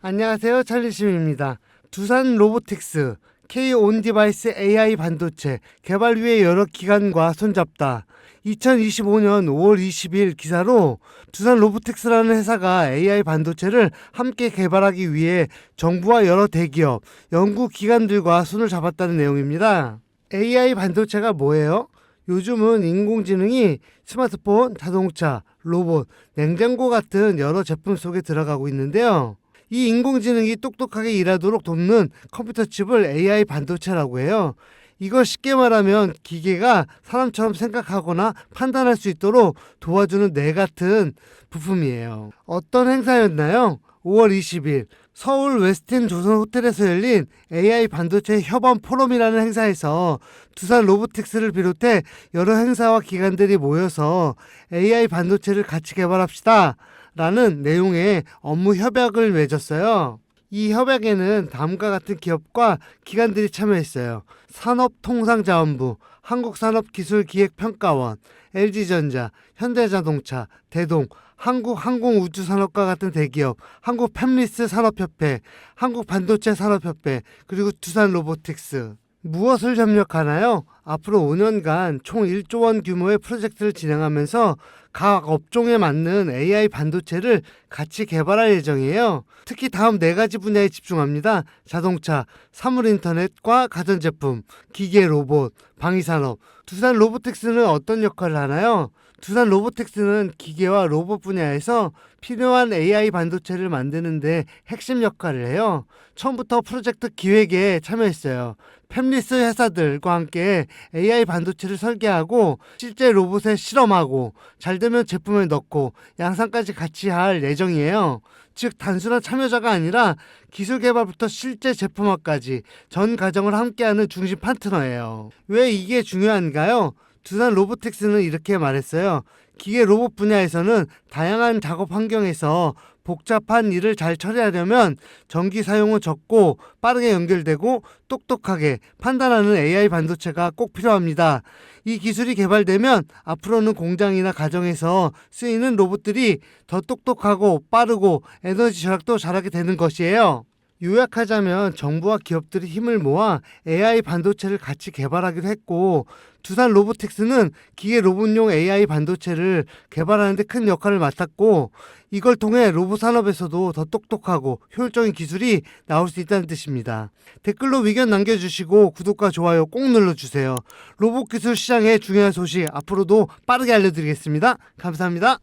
안녕하세요. 찰리심입니다. 두산 로보틱스 K 온 디바이스 AI 반도체 개발 위해 여러 기관과 손잡다. 2025년 5월 20일 기사로 두산 로보틱스라는 회사가 AI 반도체를 함께 개발하기 위해 정부와 여러 대기업, 연구 기관들과 손을 잡았다는 내용입니다. AI 반도체가 뭐예요? 요즘은 인공지능이 스마트폰, 자동차, 로봇, 냉장고 같은 여러 제품 속에 들어가고 있는데요. 이 인공지능이 똑똑하게 일하도록 돕는 컴퓨터 칩을 AI 반도체라고 해요. 이걸 쉽게 말하면 기계가 사람처럼 생각하거나 판단할 수 있도록 도와주는 뇌 같은 부품이에요. 어떤 행사였나요? 5월 20일 서울 웨스틴 조선 호텔에서 열린 AI 반도체 협업 포럼이라는 행사에서 두산 로보틱스를 비롯해 여러 행사와 기관들이 모여서 AI 반도체를 같이 개발합시다. 라는 내용의 업무 협약을 맺었어요. 이 협약에는 다음과 같은 기업과 기관들이 참여했어요. 산업통상자원부, 한국산업기술기획평가원, LG전자, 현대자동차, 대동, 한국항공우주산업과 같은 대기업, 한국팸리스 산업협회, 한국반도체 산업협회, 그리고 두산로보틱스. 무엇을 협력하나요? 앞으로 5년간 총 1조 원 규모의 프로젝트를 진행하면서 각 업종에 맞는 AI 반도체를 같이 개발할 예정이에요. 특히 다음 네 가지 분야에 집중합니다. 자동차, 사물 인터넷과 가전제품, 기계 로봇, 방위산업. 두산 로보틱스는 어떤 역할을 하나요? 두산 로보틱스는 기계와 로봇 분야에서 필요한 AI 반도체를 만드는데 핵심 역할을 해요. 처음부터 프로젝트 기획에 참여했어요. 팸리스 회사들과 함께 AI 반도체를 설계하고 실제 로봇에 실험하고 잘 되면 제품에 넣고 양산까지 같이 할 예정이에요. 즉 단순한 참여자가 아니라 기술 개발부터 실제 제품화까지 전 과정을 함께하는 중심 파트너예요. 왜 이게 중요한가요? 두산 로보틱스는 이렇게 말했어요. 기계 로봇 분야에서는 다양한 작업 환경에서 복잡한 일을 잘 처리하려면 전기 사용은 적고 빠르게 연결되고 똑똑하게 판단하는 AI 반도체가 꼭 필요합니다. 이 기술이 개발되면 앞으로는 공장이나 가정에서 쓰이는 로봇들이 더 똑똑하고 빠르고 에너지 절약도 잘하게 되는 것이에요. 요약하자면 정부와 기업들이 힘을 모아 AI 반도체를 같이 개발하기로 했고 두산 로보틱스는 기계 로봇용 AI 반도체를 개발하는 데 큰 역할을 맡았고 이걸 통해 로봇 산업에서도 더 똑똑하고 효율적인 기술이 나올 수 있다는 뜻입니다. 댓글로 의견 남겨주시고 구독과 좋아요 꼭 눌러주세요. 로봇 기술 시장의 중요한 소식 앞으로도 빠르게 알려드리겠습니다. 감사합니다.